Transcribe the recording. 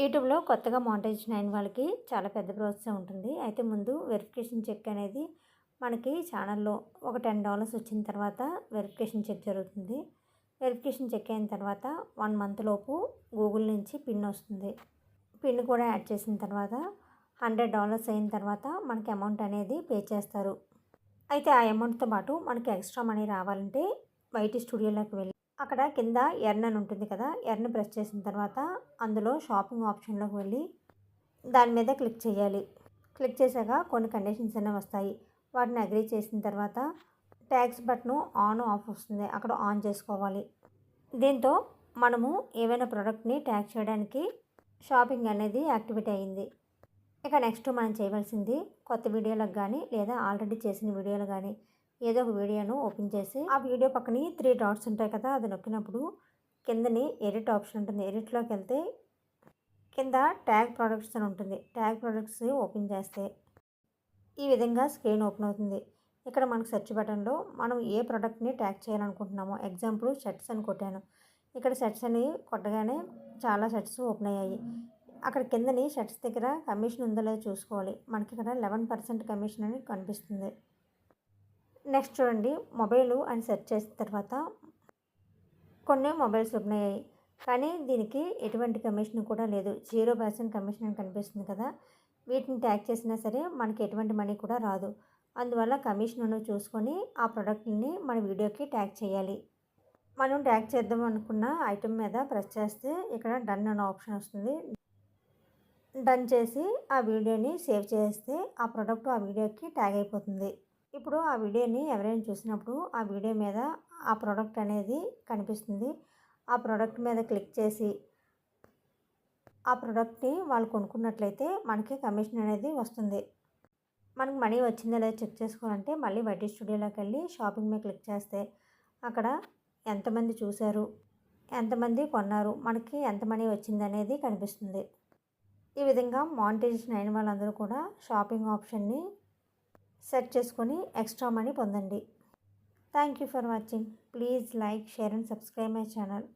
యూట్యూబ్లో కొత్తగా మానిటైజేషన్ అయిన వాళ్ళకి చాలా పెద్ద ప్రాసెస్ ఉంటుంది. అయితే ముందు వెరిఫికేషన్ చెక్ అనేది మనకి ఛానల్లో ఒక టెన్ డాలర్స్ వచ్చిన తర్వాత వెరిఫికేషన్ చెక్ జరుగుతుంది. వెరిఫికేషన్ చెక్ అయిన తర్వాత వన్ మంత్ లోపు గూగుల్ నుంచి పిన్ వస్తుంది. పిన్ కూడా యాడ్ చేసిన తర్వాత హండ్రెడ్ డాలర్స్ అయిన తర్వాత మనకి అమౌంట్ అనేది పే చేస్తారు. అయితే ఆ అమౌంట్తో పాటు మనకి ఎక్స్ట్రా మనీ రావాలంటే వైటీ స్టూడియోలోకి వెళ్ళి అక్కడ కింద ఎర్న్ అని ఉంటుంది కదా ఎర్న్ ప్రెస్ చేసిన తర్వాత అందులో షాపింగ్ ఆప్షన్లోకి వెళ్ళి దాని మీద క్లిక్ చేయాలి. క్లిక్ చేశాక కొన్ని కండిషన్స్ అనేవి వస్తాయి. వాటిని అగ్రీ చేసిన తర్వాత ట్యాక్స్ బటన్ ఆన్ ఆఫ్ వస్తుంది. అక్కడ ఆన్ చేసుకోవాలి. దీంతో మనము ఏవైనా ప్రోడక్ట్ని ట్యాగ్ చేయడానికి షాపింగ్ అనేది యాక్టివేట్ అయ్యింది ఇక నెక్స్ట్ మనం చేయవలసింది కొత్త వీడియోలకు కానీ లేదా ఆల్రెడీ చేసిన వీడియోలు కానీ ఏదో ఒక వీడియోను ఓపెన్ చేసి ఆ వీడియో పక్కన త్రీ డాట్స్ ఉంటాయి కదా అది నొక్కినప్పుడు కిందని ఎడిట్ ఆప్షన్ ఉంటుంది. ఎడిట్లోకి వెళ్తే కింద ట్యాగ్ ప్రోడక్ట్స్ అని ఉంటుంది. ట్యాగ్ ప్రోడక్ట్స్ ఓపెన్ చేస్తే ఈ విధంగా స్క్రీన్ ఓపెన్ అవుతుంది. ఇక్కడ మనకు సెర్చ్ బటన్లో మనం ఏ ప్రోడక్ట్ని ట్యాగ్ చేయాలనుకుంటున్నామో ఎగ్జాంపుల్ షర్ట్స్ అని కొట్టాను. ఇక్కడ షర్ట్స్ అని కొట్టగానే చాలా షర్ట్స్ ఓపెన్ అయ్యాయి. అక్కడ కిందని షర్ట్స్ దగ్గర కమిషన్ ఉందో లేదో చూసుకోవాలి. మనకి ఇక్కడ లెవెన్ పర్సెంట్ కమిషన్ అని కనిపిస్తుంది. నెక్స్ట్ చూడండి మొబైల్ అని సెర్చ్ చేసిన తర్వాత కొన్ని మొబైల్స్ ఉన్నాయి కానీ దీనికి ఎటువంటి కమిషన్ కూడా లేదు. జీరో పర్సెంట్ కమిషన్ అని కనిపిస్తుంది కదా. వీటిని ట్యాగ్ చేసినా సరే మనకి ఎటువంటి మనీ కూడా రాదు. అందువల్ల కమిషన్ చూసుకొని ఆ ప్రోడక్ట్ని మన వీడియోకి ట్యాగ్ చేయాలి. మనం ట్యాగ్ చేద్దాం అనుకున్న ఐటెం మీద ప్రెస్ చేస్తే ఇక్కడ డన్ అనే ఆప్షన్ వస్తుంది. డన్ చేసి ఆ వీడియోని సేవ్ చేస్తే ఆ ప్రోడక్ట్ ఆ వీడియోకి ట్యాగ్ అయిపోతుంది. ఇప్పుడు ఆ వీడియోని ఎవరైనా చూసినప్పుడు ఆ వీడియో మీద ఆ ప్రోడక్ట్ అనేది కనిపిస్తుంది. ఆ ప్రోడక్ట్ మీద క్లిక్ చేసి ఆ ప్రోడక్ట్ని వాళ్ళు కొనుక్కున్నట్లయితే మనకి కమిషన్ అనేది వస్తుంది. మనకి మనీ వచ్చిందా లేదా చెక్ చేసుకోవాలంటే మళ్ళీ వడ్డీ స్టూడియోలోకి వెళ్ళి షాపింగ్ మీద క్లిక్ చేస్తే అక్కడ ఎంతమంది చూశారు ఎంతమంది కొన్నారు మనకి ఎంత మనీ వచ్చింది అనేది కనిపిస్తుంది. ఈ విధంగా మానిటైజేషన్ అయిన వాళ్ళందరూ కూడా షాపింగ్ ఆప్షన్ని సెట్ చేసుకొని ఎక్స్ట్రా మనీ పొందండి. Thank you for watching please like share and subscribe my channel